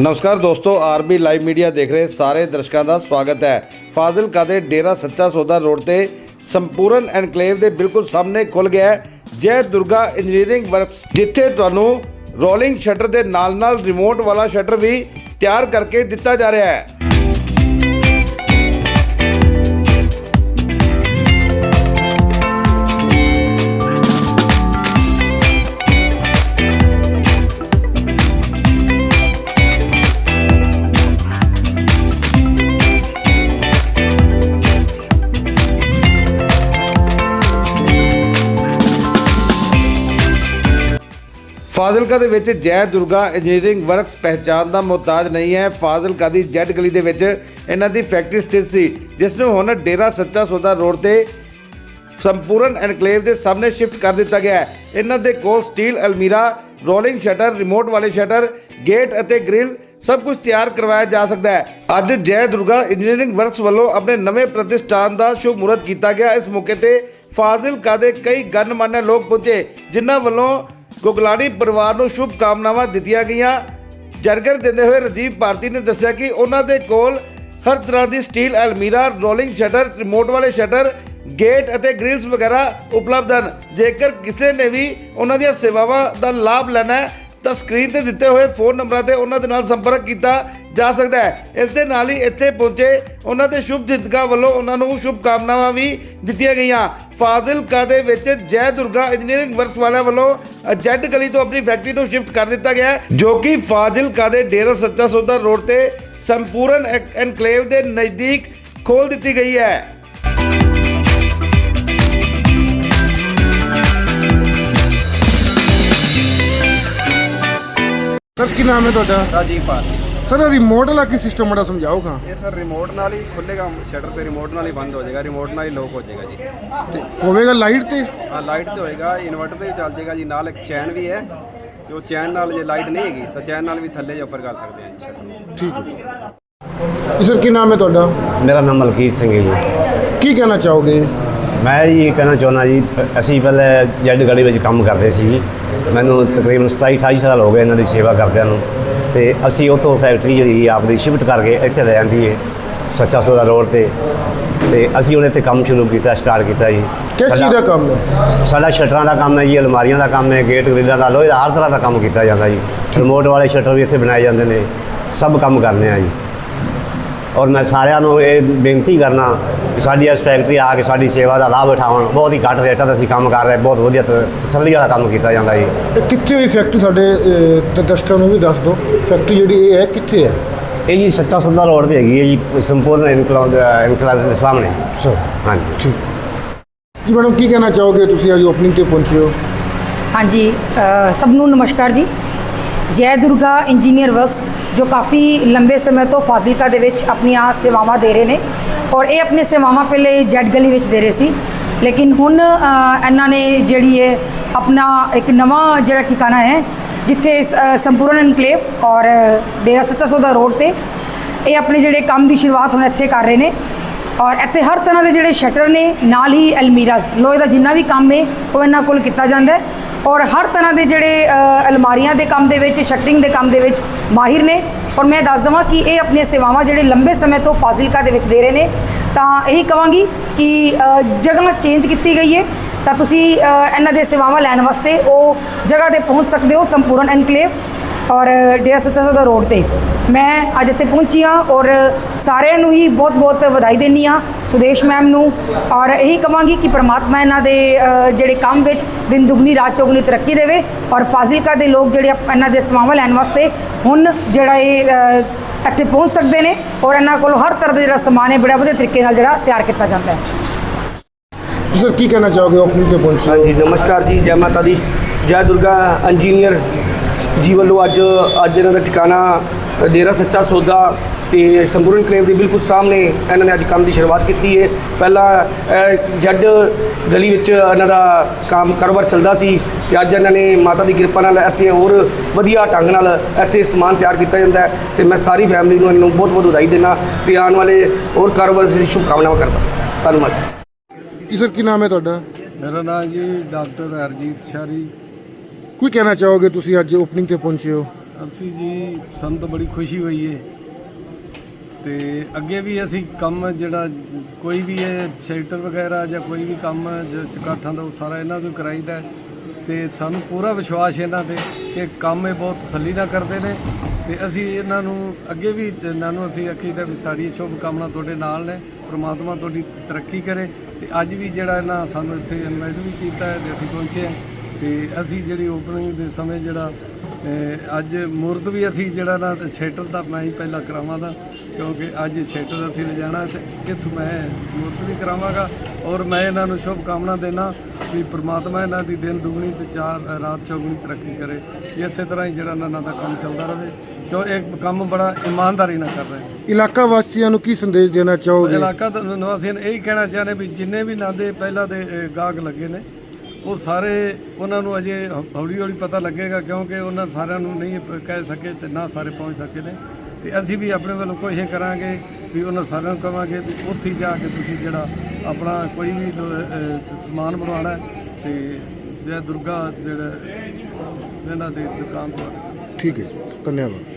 ਨਮਸਕਾਰ ਦੋਸਤੋ, RB live media ਦੇਖ ਰਹੇ ਸਾਰੇ ਦਰਸ਼ਕਾਂ ਦਾ ਸਵਾਗਤ ਹੈ। ਫਾਜ਼ਿਲਕਾ ਦੇ ਡੇਰਾ ਸੱਚਾ ਸੌਦਾ ਰੋਡ ਤੇ ਸੰਪੂਰਨ ਐਨਕਲੇਵ ਦੇ ਬਿਲਕੁਲ ਸਾਹਮਣੇ ਖੁੱਲ ਗਿਆ ਹੈ। ਜੈ ਦੁਰਗਾ ਇੰਜੀਨੀਅਰਿੰਗ ਵਰਕਸ, ਜਿੱਥੇ ਤੁਹਾਨੂੰ ਰੋਲਿੰਗ ਸ਼ਟਰ ਦੇ ਨਾਲ-ਨਾਲ ਰਿਮੋਟ ਵਾਲਾ ਸ਼ਟਰ ਵੀ ਤਿਆਰ ਕਰਕੇ ਦਿੱਤਾ ਜਾ ਰਿਹਾ ਹੈ। ਫਾਜ਼ਿਲਕਾ ਦੇ ਵਿੱਚ ਜੈ ਦੁਰਗਾ ਇੰਜੀਨੀਅਰਿੰਗ ਵਰਕਸ ਪਹਿਚਾਨ ਦਾ ਮੁਹਤਾਜ ਨਹੀਂ ਹੈ। ਫਾਜ਼ਿਲਕਾ ਦੀ ਜੈਡ ਗਲੀ ਦੇ ਵਿੱਚ ਇਹਨਾਂ ਦੀ ਫੈਕਟਰੀ ਸਥਿਤ ਸੀ, ਜਿਸ ਨੂੰ ਹੁਣ ਡੇਰਾ ਸੱਚਾ ਸੌਦਾ ਰੋਡ ਤੇ ਸੰਪੂਰਨ ਐਨਕਲੇਵ ਦੇ ਸਾਹਮਣੇ ਸ਼ਿਫਟ ਕਰ ਦਿੱਤਾ ਗਿਆ ਹੈ। ਇਹਨਾਂ ਦੇ ਕੋਲ ਸਟੀਲ ਅਲਮੀਰਾ ਰੋਲਿੰਗ ਸ਼ਟਰ ਰਿਮੋਟ ਵਾਲੇ ਸ਼ਟਰ ਗੇਟ ਅਤੇ ਗ੍ਰਿਲ ਸਭ ਕੁਝ ਤਿਆਰ ਕਰਵਾਇਆ ਜਾ ਸਕਦਾ ਹੈ। ਅੱਜ ਜੈ ਦੁਰਗਾ ਇੰਜੀਨੀਅਰਿੰਗ ਵਰਕਸ ਵੱਲੋਂ ਆਪਣੇ ਨਵੇਂ ਪ੍ਰਤਿਸ਼ਠਾਨ ਦਾ ਸ਼ੁਭ ਮੂਰਤ ਕੀਤਾ ਗਿਆ। ਇਸ ਮੌਕੇ ਤੇ ਫਾਜ਼ਿਲਕਾ ਦੇ ਕਈ ਗਣਮਾਨਿਆ ਲੋਕ ਪਹੁੰਚੇ, ਜਿਨ੍ਹਾਂ ਵੱਲੋਂ ਗੁਗਲਾਨੀ ਪਰਿਵਾਰ ਨੂੰ ਸ਼ੁਭ ਕਾਮਨਾਵਾਂ ਦਿੱਤੀਆਂ ਗਈਆਂ। ਜਰਗਰ ਦਿੰਦੇ ਹੋਏ ਰਜੀਵ ਭਾਰਤੀ ਨੇ ਦੱਸਿਆ ਕਿ ਉਹਨਾਂ ਦੇ ਕੋਲ ਹਰ ਤਰ੍ਹਾਂ ਦੀ ਸਟੀਲ ਅਲਮੀਰਾ, ਰੋਲਿੰਗ ਸ਼ਟਰ, ਰਿਮੋਟ ਵਾਲੇ ਸ਼ਟਰ, ਗੇਟ ਅਤੇ ਗ੍ਰਿਲਸ ਵਗੈਰਾ ਉਪਲਬਧ ਹਨ। ਜੇਕਰ ਕਿਸੇ ਨੇ ਵੀ ਉਹਨਾਂ ਦੀਆਂ ਸੇਵਾਵਾਂ ਦਾ ਲਾਭ ਲੈਣਾ ਹੈ ਤਾਂ ਸਕਰੀਨ ਤੇ ਦਿੱਤੇ ਹੋਏ ਫੋਨ ਨੰਬਰਾਂ ਤੇ ਉਹਨਾਂ ਦੇ ਨਾਲ ਸੰਪਰਕ ਕੀਤਾ ਜਾ ਸਕਦਾ ਹੈ। ਇਸ ਦੇ ਨਾਲ ਹੀ ਇੱਥੇ ਪਹੁੰਚੇ ਉਹਨਾਂ ਦੇ ਸ਼ੁਭ ਚਿੰਤਕਾਂ ਵੱਲੋਂ ਉਹਨਾਂ ਨੂੰ ਸ਼ੁਭ ਕਾਮਨਾਵਾਂ ਵੀ ਦਿੱਤੀਆਂ ਗਈਆਂ। ਫਾਜ਼ਿਲਕਾ ਦੇ ਵਿੱਚ ਜੈ ਦੁਰਗਾ ਇੰਜੀਨੀਅਰਿੰਗ ਵਰਕਸ ਵਾਲਿਆਂ ਵੱਲੋਂ ਅ, ਜੈਡ ਗਲੀ ਤੋਂ ਆਪਣੀ ਫੈਕਟਰੀ ਨੂੰ ਸ਼ਿਫਟ ਕਰ ਦਿੱਤਾ ਗਿਆ ਜੋ ਕਿ ਫਾਜ਼ਿਲਕਾ ਦੇ ਡੇਰਾ ਸੱਚਾ ਸੌਦਾ ਰੋਡ ਤੇ ਸੰਪੂਰਨ ਐਕ- ਐਨਕਲੇਵ ਦੇ ਨਜ਼ਦੀਕ ਖੋਲ ਦਿੱਤੀ ਗਈ ਹੈ। ਸਰ ਕੀ ਨਾਮ ਹੈ ਤੁਹਾਡਾ? ਰਾਜੀਵ ਪਾਲ। ਸਰ ਰਿਮੋਟ ਵਾਲਾ ਕੀ ਸਿਸਟਮ ਬੜਾ ਸਮਝਾਓਗਾ? ਇਹ ਸਰ ਰਿਮੋਟ ਨਾਲ ਹੀ ਖੁੱਲੇਗਾ ਸ਼ਟਰ ਤੇ ਰਿਮੋਟ ਨਾਲ ਹੀ ਬੰਦ ਹੋ ਜਾਏਗਾ ਰਿਮੋਟ ਨਾਲ ਹੀ ਲੋਕ ਹੋ ਜਾਏਗਾ ਜੀ। ਤੇ ਹੋਵੇਗਾ ਲਾਈਟ ਤੇ? ਆ ਲਾਈਟ ਤੇ ਹੋਏਗਾ ਇਨਵਰਟਰ ਤੇ ਵੀ ਚੱਲ ਜਾਏਗਾ ਜੀ ਨਾਲ ਇੱਕ ਚੈਨ ਵੀ ਹੈ। ਜੋ ਚੈਨ ਨਾਲ ਜੇ ਲਾਈਟ ਨਹੀਂ ਹੈਗੀ ਤਾਂ ਚੈਨ ਨਾਲ ਵੀ ਥੱਲੇ ਜਾਂ ਉੱਪਰ ਕਰ ਸਕਦੇ ਹਾਂ ਜੀ ਸ਼ਟਰ ਠੀਕ ਹੈ। ਜੀ ਸਰ ਕੀ ਨਾਮ ਹੈ ਤੁਹਾਡਾ? ਮੇਰਾ ਨਾਮ ਮਲਕੀਤ ਸਿੰਘ ਹੈ ਜੀ। ਕੀ ਕਹਿਣਾ ਚਾਹੋਗੇ? ਮੈਂ ਜੀ ਇਹ ਕਹਿਣਾ ਚਾਹੁੰਦਾ ਜੀ ਅਸੀਂ ਪਹਿਲੇ ਜੈਡ ਗਲੀ ਵਿੱਚ ਕੰਮ ਕਰਦੇ ਸੀ ਜੀ। ਮੈਨੂੰ ਤਕਰੀਬਨ 27 28 ਸਾਲ ਹੋ ਗਏ ਇਹਨਾਂ ਦੀ ਸੇਵਾ ਕਰਦਿਆਂ ਨੂੰ। ਤੇ ਅਸੀਂ ਉਹ ਤੋਂ ਫੈਕਟਰੀ ਜਿਹੜੀ ਆਪਦੀ ਸ਼ਿਫਟ ਕਰਕੇ ਇੱਥੇ ਲੈ ਜਾਂਦੀ ਹੈ ਸੱਚਾ ਸੌਦਾ ਰੋਡ ਤੇ। ਤੇ ਅਸੀਂ ਹੁਣ ਇੱਥੇ ਕੰਮ ਸ਼ੁਰੂ ਕੀਤਾ ਸਟਾਰਟ ਕੀਤਾ ਜੀ। ਕਿਸ ਚੀਜ਼ ਦਾ ਕੰਮ ਹੈ? ਸਾਡਾ ਸ਼ਟਰਾਂ ਦਾ ਕੰਮ ਹੈ ਜੀ ਅਲਮਾਰੀਆਂ ਦਾ ਕੰਮ ਹੈ ਗੇਟ ਗ੍ਰਿਲਾਂ ਦਾ ਲੋਹੇ ਦਾ ਹਰ ਤਰ੍ਹਾਂ ਦਾ ਕੰਮ ਕੀਤਾ ਜਾਂਦਾ ਜੀ। ਰਿਮੋਟ ਵਾਲੇ ਸ਼ਟਰ ਵੀ ਇੱਥੇ ਬਣਾਏ ਜਾਂਦੇ ਨੇ ਸਭ ਕੰਮ ਕਰਨੇ ਆ ਜੀ। ਔਰ ਮੈਂ ਸਾਰਿਆਂ ਨੂੰ ਇਹ ਬੇਨਤੀ ਕਰਨਾ ਕਿ ਸਾਡੀ ਇਸ ਫੈਕਟਰੀ ਆ ਕੇ ਸਾਡੀ ਸੇਵਾ ਦਾ ਲਾਭ ਉਠਾਉਣ। ਬਹੁਤ ਹੀ ਘੱਟ ਰੇਟਾਂ 'ਤੇ ਅਸੀਂ ਕੰਮ ਕਰ ਰਹੇ ਬਹੁਤ ਵਧੀਆ ਤ- ਤਸੱਲੀ ਵਾਲਾ ਕੰਮ ਕੀਤਾ ਜਾਂਦਾ ਜੀ। ਇਹ ਕਿੱਥੇ ਹੋਈ ਫੈਕਟਰੀ ਸਾਡੇ ਅਹ, ਦਰਸ਼ਕਾਂ ਨੂੰ ਵੀ ਦੱਸ ਦਿਓ। ਫੈਕਟਰੀ ਜਿਹੜੀ ਇਹ ਹੈ ਕਿੱਥੇ ਹੈ? ਇਹ ਜੀ ਸੱਚਾ ਸੌਦਾ ਰੋਡ ਤੇ ਹੈਗੀ ਹੈ ਜੀ ਸੰਪੂਰਨ ਇਨਕਲਾਬ ਇਨਕਲਾਬ ਦੇ ਸਾਹਮਣੇ। ਸਰ ਹਾਂਜੀ। ਠੀਕ। ਜੀ ਮੈਡਮ ਕੀ ਕਹਿਣਾ ਚਾਹੋਗੇ? ਤੁਸੀਂ ਅੱਜ ਓਪਨਿੰਗ ਤੇ ਪਹੁੰਚੇ ਹੋ। ਹਾਂਜੀ ਅ, ਸਭ ਨੂੰ ਨਮਸਕਾਰ ਜੀ। ਜੈ ਦੁਰਗਾ ਇੰਜੀਨੀਅਰ ਵਰਕਸ ਜੋ ਕਾਫੀ ਲੰਬੇ ਸਮੇਂ ਤੋਂ ਫਾਜ਼ਿਲਕਾ ਦੇ ਵਿੱਚ ਆਪਣੀਆਂ ਸੇਵਾਵਾਂ ਦੇ ਰਹੇ ਨੇ। ਔਰ ਇਹ ਆਪਣੇ ਸੇਵਾਵਾਂ ਪਹਿਲੇ ਜੈਡ ਗਲੀ ਵਿੱਚ ਦੇ ਰਹੇ ਸੀ। ਲੇਕਿਨ ਹੁਣ ਇਹਨਾਂ ਨੇ ਜਿਹੜੀ ਹੈ ਆਪਣਾ ਇੱਕ ਨਵਾਂ ਜਿਹੜਾ ਠਿਕਾਣਾ ਹੈ, ਜਿੱਥੇ ਸ- ਸੰਪੂਰਨ ਇਨਕਲੇਵ ਔਰ ਡੇਰਾ ਸੱਚਾ ਸੌਦਾ ਰੋਡ ਤੇ ਇਹ ਆਪਣੇ ਜਿਹੜੇ ਕੰਮ ਦੀ ਸ਼ੁਰੂਆਤ ਹੁਣ ਇੱਥੇ ਕਰ ਰਹੇ ਨੇ। ਔਰ ਇੱਥੇ ਹਰ ਤਰ੍ਹਾਂ ਦੇ ਜਿਹੜੇ ਸ਼ਟਰ ਨੇ, ਨਾਲ ਹੀ ਅਲਮੀਰਾਜ਼, ਲੋਹੇ ਦਾ ਜਿੰਨਾ ਵੀ ਕੰਮ ਹੈ, ਉਹ ਇਹਨਾਂ ਕੋਲ ਕੀਤਾ ਜਾਂਦਾ ਹੈ। ਔਰ ਹਰ ਤਰ੍ਹਾਂ ਦੇ ਜਿਹੜੇ ਅਲਮਾਰੀਆਂ ਦੇ ਕੰਮ ਦੇ ਵਿੱਚ, ਸ਼ਟਰਿੰਗ ਦੇ ਕੰਮ ਦੇ ਵਿੱਚ ਮਾਹਿਰ ਨੇ। ਔਰ ਮੈਂ ਦੱਸ ਦਵਾਂ ਕਿ ਇਹ ਆਪਣੀਆਂ ਸੇਵਾਵਾਂ ਜਿਹੜੇ ਲੰਬੇ ਸਮੇਂ ਤੋਂ ਫਾਜ਼ਿਲਕਾ ਦੇ ਵਿੱਚ ਦੇ ਰਹੇ ਨੇ, ਤਾਂ ਇਹੀ ਕਹਾਂਗੀ ਕਿ ਜਗ੍ਹਾ ਚੇਂਜ ਕੀਤੀ ਗਈ ਹੈ ਤਾਂ ਤੁਸੀਂ ਇਹਨਾਂ ਦੇ ਸੇਵਾਵਾਂ ਲੈਣ ਵਾਸਤੇ ਉਹ ਜਗ੍ਹਾ ਤੇ ਪਹੁੰਚ ਸਕਦੇ ਹੋ ਸੰਪੂਰਨ ਐਨਕਲੇਵ ਔਰ ਡੇਰਾ ਸੱਚਾ ਸੌਦਾ ਰੋਡ ਤੇ। ਮੈਂ ਅੱਜ ਇੱਥੇ ਪਹੁੰਚੀ ਹਾਂ ਔਰ ਸਾਰਿਆਂ ਨੂੰ ਹੀ ਬਹੁਤ-ਬਹੁਤ ਵਧਾਈ ਦਿੰਦੀ ਹਾਂ ਸੁਦੇਸ਼ ਮੈਮ ਨੂੰ। ਔਰ ਇਹੀ ਕਵਾਂਗੀ ਕਿ ਪ੍ਰਮਾਤਮਾ ਇਹਨਾਂ ਦੇ ਜਿਹੜੇ ਕੰਮ ਵਿੱਚ ਦਿਨ ਦੁਗਣੀ ਰਾਤ ਚੌਗੁਣੀ ਤਰੱਕੀ ਦੇਵੇ ਔਰ ਫਾਜ਼ਿਲਕਾ ਦੇ ਲੋਕ ਜਿਹੜੇ ਇਹਨਾਂ ਦੇ ਸੇਵਾਵਾਂ ਲੈਣ ਵਾਸਤੇ ਹੁਣ ਜਿਹੜਾ ਇਹ ਇੱਥੇ ਪਹੁੰਚ ਸਕਦੇ ਨੇ ਔਰ ਇਹਨਾਂ ਕੋਲ ਹਰ ਤਰ੍ਹਾਂ ਦਾ ਜਿਹੜਾ ਸਮਾਨ ਹੈ ਬੜਾ ਵਧੀਆ ਤਰੀਕੇ ਨਾਲ ਜਿਹੜਾ ਤਿਆਰ ਕੀਤਾ ਜਾਂਦਾ ਹੈ। ਜੀ ਸਰ ਕੀ ਕਹਿਣਾ ਚਾਹੋਗੇ ਓਪਨਿੰਗ ਤੇ ਪਹੁੰਚੇ। ਹਾਂਜੀ ਨਮਸਕਾਰ ਜੀ ਜੈ ਮਾਤਾ ਦੀ। ਜੈ ਦੁਰਗਾ ਇੰਜੀਨੀਅਰ ਜੀ ਵੱਲੋਂ ਅੱਜ ਅੱਜ ਇਹਨਾਂ ਦਾ ਠਿਕਾਣਾ ਡੇਰਾ ਸੱਚਾ ਸੌਦਾ ਤੇ ਸੰਪੂਰਨ ਕਲੇਵ ਦੇ ਬਿਲਕੁਲ ਸਾਹਮਣੇ ਇਹਨਾਂ ਨੇ ਅੱਜ ਕੰਮ ਦੀ ਸ਼ੁਰੂਆਤ ਕੀਤੀ ਹੈ ਪਹਿਲਾਂ ਜੱਡ ਗਲੀ ਵਿੱਚ ਇਹਨਾਂ ਦਾ ਕੰਮ ਕਾਰੋਬਾਰ ਚੱਲਦਾ ਸੀ ਤੇ ਅੱਜ ਇਹਨਾਂ ਨੇ ਮਾਤਾ ਦੀ ਕਿਰਪਾ ਨਾਲ ਇੱਥੇ ਹੋਰ ਵਧੀਆ ਢੰਗ ਨਾਲ ਇੱਥੇ ਸਮਾਨ ਤਿਆਰ ਕੀਤਾ ਜਾਂਦਾ ਹੈ ਤੇ ਮੈਂ ਸਾਰੀ ਫੈਮਿਲੀ ਨੂੰ ਇਹਨਾਂ ਨੂੰ ਬਹੁਤ ਬਹੁਤ ਵਧਾਈ ਦਿੰਦਾ ਤੇ ਆਉਣ ਵਾਲੇ ਹੋਰ ਕਾਰੋਬਾਰ ਦੀ ਸ਼ੁਭਕਾਮਨਾਵਾਂ ਕਰਦਾ। ਧੰਨਵਾਦ। ਜੀ ਸਰ ਕੀ ਨਾਮ ਹੈ ਤੁਹਾਡਾ? ਮੇਰਾ ਨਾਮ ਜੀ ਡਾਕਟਰ ਹਰਜੀਤ ਸ਼ਾਰੀ। ਕੋਈ ਕਹਿਣਾ ਚਾਹੋਗੇ ਤੁਸੀਂ ਅੱਜ ਓਪਨਿੰਗ ਤੇ ਪਹੁੰਚੇ ਹੋ? ਅਸੀਂ ਜੀ, ਸਾਨੂੰ ਤਾਂ ਬੜੀ ਖੁਸ਼ੀ ਹੋਈ ਏ। ਤੇ ਅੱਗੇ ਵੀ ਅਸੀਂ ਕੰਮ ਜਿਹੜਾ, ਕੋਈ ਵੀ ਇਹ ਸ਼ੈਲਟਰ ਵਗੈਰਾ ਜਾਂ ਕੋਈ ਵੀ ਕੰਮ ਜ- ਚੁਗਾਠਾਂ ਦਾ ਉਹ ਸਾਰਾ ਇਹਨਾਂ ਤੋਂ ਹੀ ਕਰਾਈਦਾ ਹੈ। ਤੇ ਸਾਨੂੰ ਪੂਰਾ ਵਿਸ਼ਵਾਸ ਇਹਨਾਂ ਤੇ ਕਿ ਕੰਮ ਇਹ ਬਹੁਤ ਤਸੱਲੀ ਨਾਲ ਕਰਦੇ ਨੇ। ਤੇ ਅਸੀਂ ਇਹਨਾਂ ਨੂੰ ਅੱਗੇ ਵੀ ਇਹਨਾਂ ਨੂੰ ਅਸੀਂ ਆਖੀਦਾ ਵੀ ਸਾਡੀ ਸ਼ੁਭ ਕਾਮਨਾ ਤੁਹਾਡੇ ਨਾਲ ਨੇ, ਪ੍ਰਮਾਤਮਾ ਤੁਹਾਡੀ ਤਰੱਕੀ ਕਰੇ। ਤੇ ਅੱਜ ਵੀ ਜਿਹੜਾ ਇਹਨਾਂ ਸਾਨੂੰ ਇੱਥੇ ਇਨਵਾਈਟ ਵੀ ਕੀਤਾ ਹੈ ਤੇ ਅਸੀਂ ਪਹੁੰਚੇ ਹਾਂ। ਤੇ ਅਸੀਂ ਜਿਹੜੀ ਓਪਨਿੰਗ ਦੇ ਸਮੇਂ ਜਿਹੜਾ ਅੱਜ ਮੂਰਤ ਵੀ ਅਸੀਂ ਜਿਹੜਾ ਨਾ ਥੀਏਟਰ ਦਾ ਮੈਂ ਹੀ ਪਹਿਲਾਂ ਕਰਾਵਾਂਗਾ ਕਿਉਂਕਿ ਅੱਜ ਥੀਏਟਰ ਅਸੀਂ ਲਿਜਾਣਾ ਤੇ ਇੱਥੋਂ ਮੈਂ ਮੂਰਤ ਵੀ ਕਰਾਵਾਂਗਾ ਔਰ ਮੈਂ ਇਹਨਾਂ ਨੂੰ ਸ਼ੁਭ ਕਾਮਨਾ ਦੇਣਾ ਵੀ ਪ੍ਰਮਾਤਮਾ ਇਹਨਾਂ ਦੀ ਦਿਨ ਦੁਗਣੀ ਤੇ ਚਾਰ ਰਾਤ ਚੌਗੁਣੀ ਤਰੱਕੀ ਕਰੇ ਇਸੇ ਤਰ੍ਹਾਂ ਹੀ ਜਿਹੜਾ ਇਹਨਾਂ ਦਾ ਕੰਮ ਚੱਲਦਾ ਰਹੇ ਕਿਉਂ ਇਹ ਕੰਮ ਬੜਾ ਇਮਾਨਦਾਰੀ ਨਾਲ ਕਰ ਰਹੇ ਇਲਾਕਾ ਵਾਸੀਆਂ ਨੂੰ ਕੀ ਸੰਦੇਸ਼ ਦੇਣਾ ਚਾਹੋਗੇ? ਇਲਾਕਾ ਦਾ ਨਿਵਾਸੀਆਂ ਨੂੰ ਇਹੀ ਕਹਿਣਾ ਚਾਹੁੰਦੇ ਵੀ ਜਿੰਨੇ ਵੀ ਨਾਂ ਦੇ ਪਹਿਲਾਂ ਦੇ ਗਾਹਕ ਲੱਗੇ ਨੇ ਉਹ ਸਾਰੇ ਉਹਨਾਂ ਨੂੰ ਅਜੇ ਹੌਲੀ ਹੌਲੀ ਪਤਾ ਲੱਗੇਗਾ ਕਿਉਂਕਿ ਉਹਨਾਂ ਸਾਰਿਆਂ ਨੂੰ ਨਹੀਂ ਕਹਿ ਸਕੇ ਤੇ ਨਾ ਸਾਰੇ ਪਹੁੰਚ ਸਕੇ ਨੇ। ਤੇ ਅਸੀਂ ਵੀ ਆਪਣੇ ਵੱਲੋਂ ਕੋਸ਼ਿਸ਼ ਕਰਾਂਗੇ ਵੀ ਉਹਨਾਂ ਸਾਰਿਆਂ ਨੂੰ ਕਹਾਂਗੇ ਵੀ ਉੱਥੇ ਜਾ ਕੇ ਤੁਸੀਂ ਜਿਹੜਾ ਆਪਣਾ ਕੋਈ ਵੀ ਸਮਾਨ ਬਣਵਾਉਣਾ ਹੈ ਤੇ ਜੈ ਦੁਰਗਾ ਜਿਹੜਾ ਇਹਨਾਂ ਦੀ ਦੁਕਾਨ ਤੋਂ ਠੀਕ ਹੈ ਧੰਨਵਾਦ।